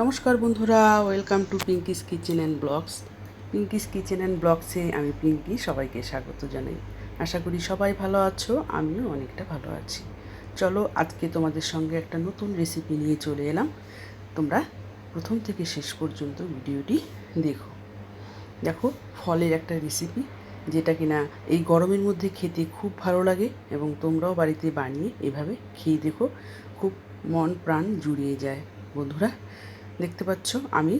নমস্কার বন্ধুরা welcome to Pinki's kitchen and blogs Pinki's kitchen and ব্লগসে আমি পিঙ্কি সবাইকে স্বাগত জানাই। আশা করি সবাই ভালো আছো, আমিও অনেকটা ভালো আছি। চলো, আজকে তোমাদের সঙ্গে একটা নতুন রেসিপি নিয়ে চলে এলাম। তোমরা প্রথম থেকে শেষ পর্যন্ত ভিডিওটি দেখো। দেখো, ফলের একটা রেসিপি যেটা কিনা এই গরমের মধ্যে খেতে খুব ভালো লাগে এবং তোমরাও বাড়িতে বানিয়ে এভাবে খেয়ে দেখো, খুব মন প্রাণ জুড়িয়ে যায়। বন্ধুরা দেখতে পাচ্ছ? আমি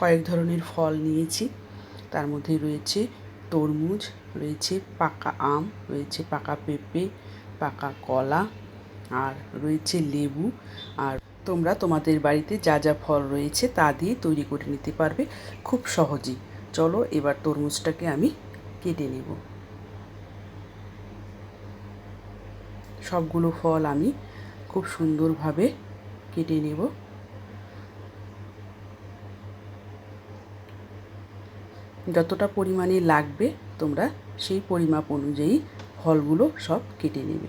কয়েক ধরনের ফল নিয়েছি। তার মধ্যে রয়েছে তরমুজ, রয়েছে পাকা আম, রয়েছে পাকা পেঁপে, পাকা কলা, আর রয়েছে লেবু। আর তোমরা তোমাদের বাড়িতে যা যা ফল রয়েছে তা দিয়ে তৈরি করে নিতে পারবে খুব সহজেই। চলো এবার তরমুজটাকে আমি কেটে নেব। সবগুলো ফল আমি খুব সুন্দরভাবে কেটে নেব। যতটা পরিমাণে লাগবে তোমরা সেই পরিমাপ অনুযায়ী ফলগুলো সব কেটে নেবে।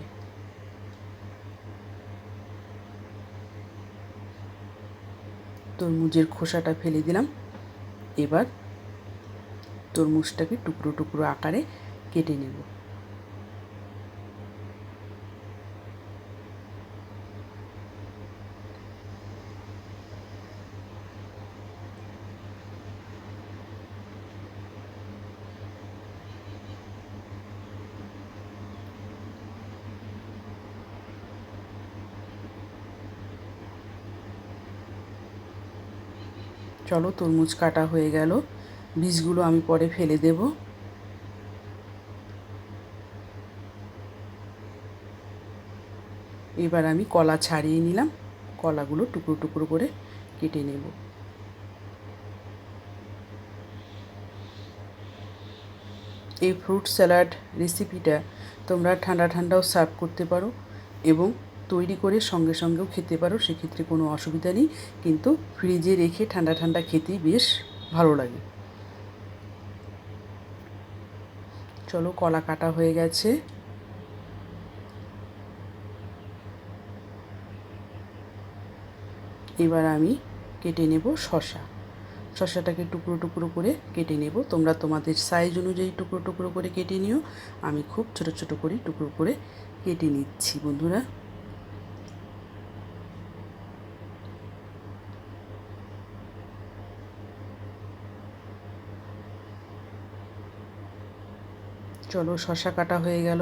তরমুজের খোসাটা ফেলে দিলাম। এবার তরমুজটাকে টুকরো টুকরো আকারে কেটে নেব। চলো তরমুজ কাটা হয়ে গেল। বীজগুলো আমি পরে ফেলে দেব। এবার আমি কলা ছাড়িয়ে নিলাম। কলাগুলো টুকরো টুকরো করে কেটে নেব। এই ফ্রুট স্যালাড রেসিপিটা তোমরা ঠান্ডা ঠান্ডাও সার্ভ করতে পারো এবং তৈরি করে সঙ্গে সঙ্গেও খেতে পারো, সেক্ষেত্রে কোনো অসুবিধা নেই। কিন্তু ফ্রিজে রেখে ঠান্ডা ঠান্ডা খেতেই বেশ ভালো লাগে। চলো, কলা কাটা হয়ে গেছে। এবার আমি কেটে নেব শশা শশাটাকে টুকরো টুকরো করে কেটে নেব। তোমরা তোমাদের সাইজ অনুযায়ী টুকরো টুকরো করে কেটে নিও। আমি খুব ছোট ছোট করে টুকরো করে কেটে নিচ্ছি, বন্ধুরা। চলো, শশা কাটা হয়ে গেল।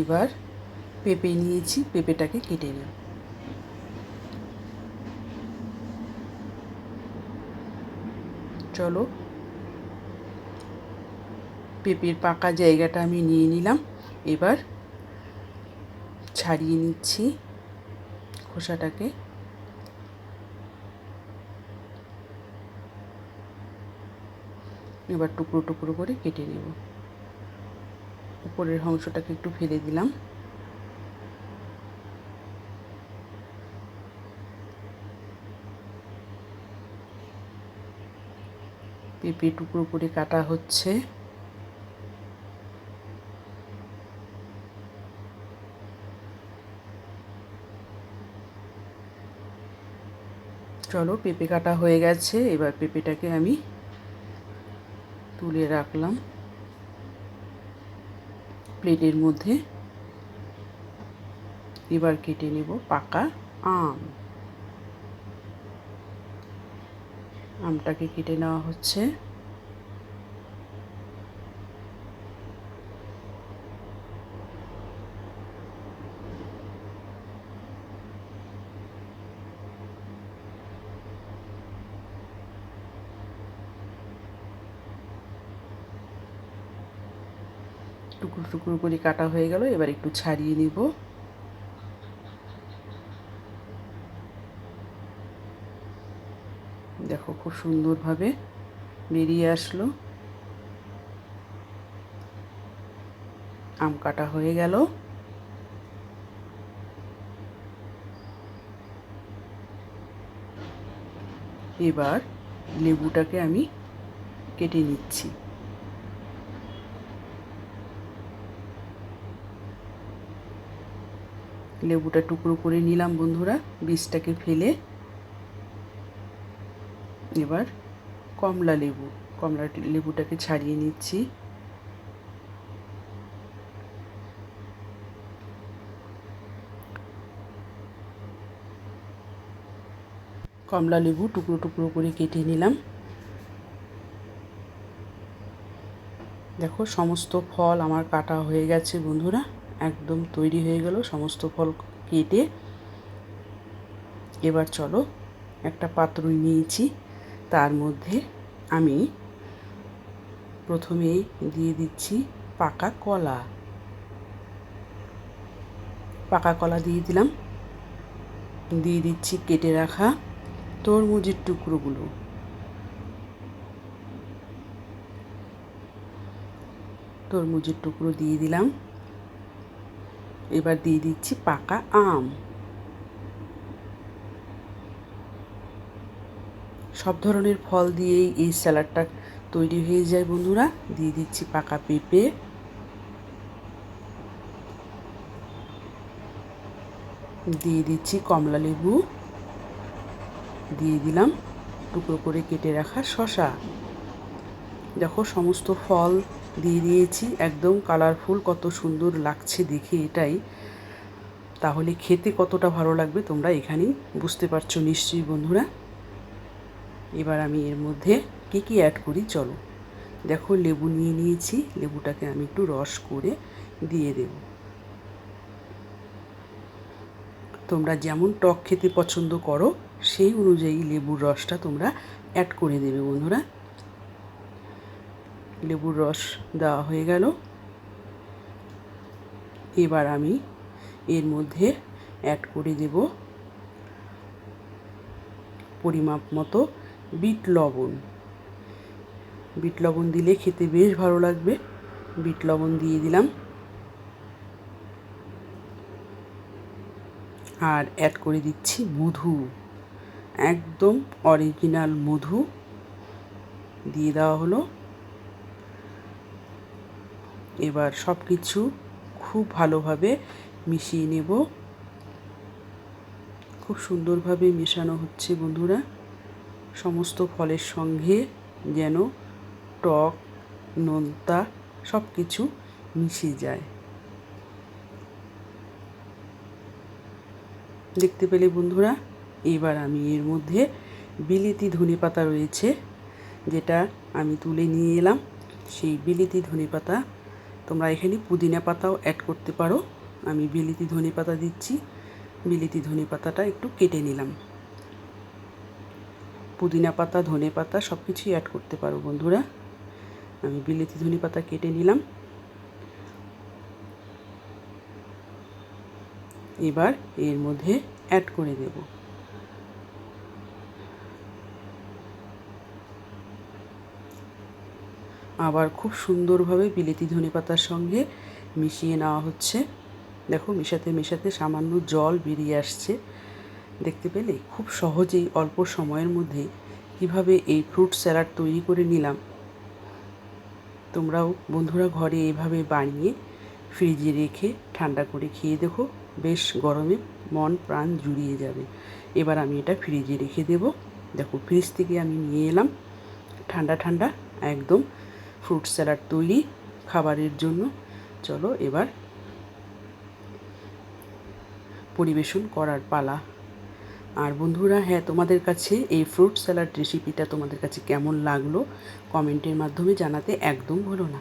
এবার পেঁপে নিয়েছি, পেঁপেটাকে কেটে নেব চলো, পেঁপের পাকা জায়গাটা আমি নিয়ে নিলাম। এবার ছাড়িয়ে নিচ্ছি। খোসাটাকে। এবার টুকরো টুকরো করে কেটে নেব। উপরের অংশটাকে একটু ফেলে দিলাম। পেঁপে টুকরো করে কাটা হচ্ছে। চলো, পেঁপে কাটা হয়ে গেছে। এবার পেঁপেটাকে আমি তুলে রাখলাম। প্লেটের মধ্যে এবার কেটে নেব পাকা আম। আমটাকে কেটে নেওয়া হচ্ছে। টুকরো টুকরো করে কাটা হয়ে গেল, এবার একটু ছাড়িয়ে নিব। দেখো খুব সুন্দরভাবে বেরিয়ে আসলো। আম কাটা হয়ে গেল। এবার লেবুটাকে আমি কেটে নিচ্ছি। লেবুটা টুকরো করে নিলাম বন্ধুরা, বীজটাকে ফেলে। এবার কমলা লেবু, কমলা লেবুটাকে ছাড়িয়ে নিচ্ছি। কমলা লেবু টুকরো টুকরো করে কেটে নিলাম। দেখো, সমস্ত ফল আমার কাটা হয়ে গেছে বন্ধুরা। একদম তৈরি হয়ে গেল, সমস্ত ফল কেটে। এবার চলো, একটা পাত্র নিয়েছি। তার মধ্যে আমি প্রথমেই দিয়ে দিচ্ছি পাকা কলা। পাকা কলা দিয়ে দিলাম। দিয়ে দিচ্ছি কেটে রাখা তরমুজের টুকরোগুলো। তরমুজের টুকরো দিয়ে দিলাম। এবার দিয়ে দিচ্ছি পাকা আম। সব ধরনের ফল দিয়েই এই স্যালাডটা তৈরি হয়ে যায় বন্ধুরা। দিয়ে দিচ্ছি পাকা পেঁপে। দিয়ে দিচ্ছি কমলা লেবু। দিয়ে দিলাম টুকরো করে কেটে রাখা শশা দেখো সমস্ত ফল দিয়ে দিয়েছি। একদম কালারফুল কত সুন্দর লাগছে দেখে এটাই। তাহলে খেতে কতটা ভালো লাগবে তোমরা এখানেই বুঝতে পারছ নিশ্চয়ই বন্ধুরা। এবার আমি এর মধ্যে কী কী অ্যাড করি চলো। দেখো লেবু নিয়ে নিয়েছি, লেবুটাকে আমি একটু রস করে দিয়ে দেব। তোমরা যেমন টক খেতে পছন্দ করো, সেই অনুযায়ী লেবুর রসটা তোমরা অ্যাড করে দেবে বন্ধুরা। লেবুর রস দেওয়া হয়ে গেল। এবার আমি এর মধ্যে অ্যাড করে দেব পরিমাপ মতো বিট লবণ। বিট লবণ দিলে খেতে বেশ ভালো লাগবে। বিট লবণ দিয়ে দিলাম। আর অ্যাড করে দিচ্ছি মধু। একদম অরিজিনাল মধু। দিয়ে দেওয়া হলো। এবার সব কিছু খুব ভালোভাবে মিশিয়ে নেব। খুব সুন্দরভাবে মেশানো হচ্ছে বন্ধুরা। সমস্ত ফলের সঙ্গে যেন টক, নোনতা সব কিছু মিশে যায়। দেখতে পেলে বন্ধুরা, এবার আমি এর মধ্যে বিলিতি ধনে পাতা রয়েছে, যেটা আমি তুলে নিয়ে এলাম। সেই বিলিতি ধনে পাতা তোমরা এখানে পুদিনা পাতাও অ্যাড করতে পারো। আমি বিলিতি ধনে পাতা দিচ্ছি। বিলিতি ধনে পাতাটা একটু কেটে নিলাম। পুদিনা পাতা, ধনে পাতা সব কিছুই অ্যাড করতে পারো বন্ধুরা। আমি বিলিতি ধনে পাতা কেটে নিলাম। এবার এর মধ্যে অ্যাড করে দেব। আবার খুব সুন্দরভাবে বিলেতি ধনে পাতার সঙ্গে মিশিয়ে নেওয়া হচ্ছে। দেখো, মেশাতে মেশাতে সামান্য জল বেরিয়ে আসছে। দেখতে পেলে? খুব সহজেই, অল্প সময়ের মধ্যে কীভাবে এই ফ্রুট স্যালাড তৈরি করে নিলাম। তোমরাও বন্ধুরা ঘরে এভাবে বানিয়ে ফ্রিজে রেখে ঠান্ডা করে খেয়ে দেখো, বেশ গরমে মন প্রাণ জুড়িয়ে যাবে। এবার আমি এটা ফ্রিজে রেখে দেব। দেখো, ফ্রিজ থেকে আমি নিয়ে এলাম। ঠান্ডা ঠান্ডা, একদম ফ্রুট স্যালাড তৈরি খাবারের জন্য। চলো এবার পরিবেশন করার পালা। আর বন্ধুরা হ্যাঁ তোমাদের কাছে এই ফ্রুট স্যালাড রেসিপিটা তোমাদের কাছে কেমন লাগল কমেন্টের মাধ্যমে জানাতে একদম ভুলো না।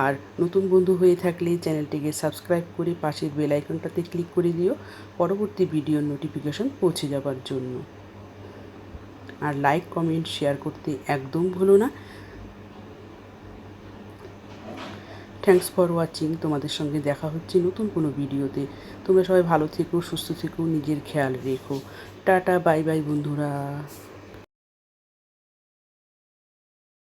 আর নতুন বন্ধু হয়ে থাকলে চ্যানেলটিকে সাবস্ক্রাইব করে পাশের বেল আইকনটাতে ক্লিক করে দিও পরবর্তী ভিডিওর নোটিফিকেশন পৌঁছে যাবার জন্য। আর লাইক কমেন্ট শেয়ার করতে একদম ভুলো না। থ্যাংকস ফর ওয়াচিং তোমাদের সঙ্গে দেখা হচ্ছে নতুন কোনো ভিডিওতে। তোমরা সবাই ভালো থেকো, সুস্থ থেকো, নিজের খেয়াল রেখো। টাটা বাই বাই বন্ধুরা।